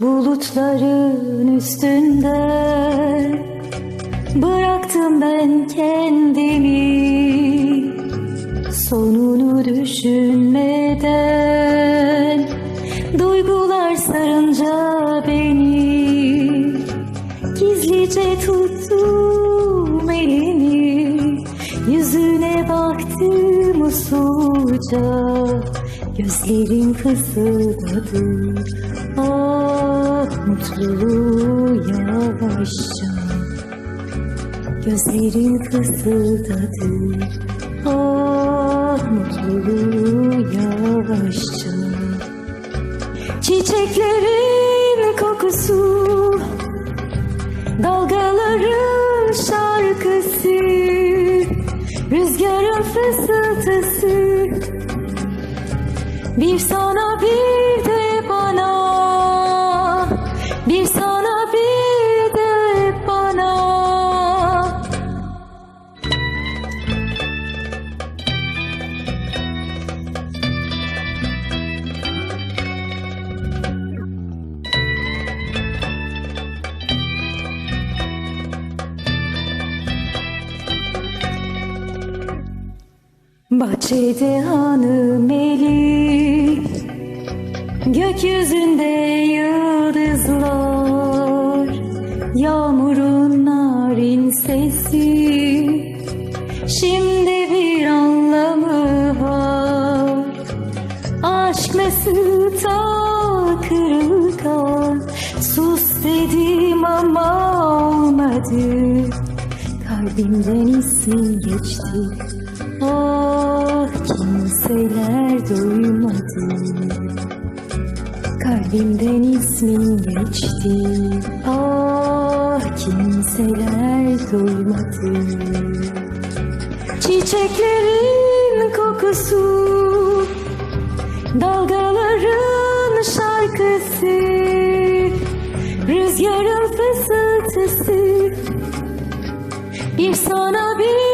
Bulutların üstünde Bıraktım ben kendimi. Sonunu düşünmeden Duygular sarınca beni. Gizlice tuttum elini Yüzüne baktım usulca. Gözlerim fısıldadı Ah mutluluğu yavaşça. Gözlerim fısıldadı. Ah mutluluğu yavaşça. Çiçeklerin kokusu Dalgaların şarkısı Rüzgarın fısıltısı. Bir sana bir Bahçede hanım eli Gökyüzünde yıldızlar Yağmurun narin sesi. Şimdi bir anlamı var. Aşk nasıl ta kırılgan. Sus dedim ama olmadı. Kalbimden isim geçti. Ah kimseler duymadı Kalbimden ismin geçti. Ah kimseler duymadı. Çiçeklerin kokusu Dalgaların şarkısı Rüzgarın fısıltısı. Bir sana bir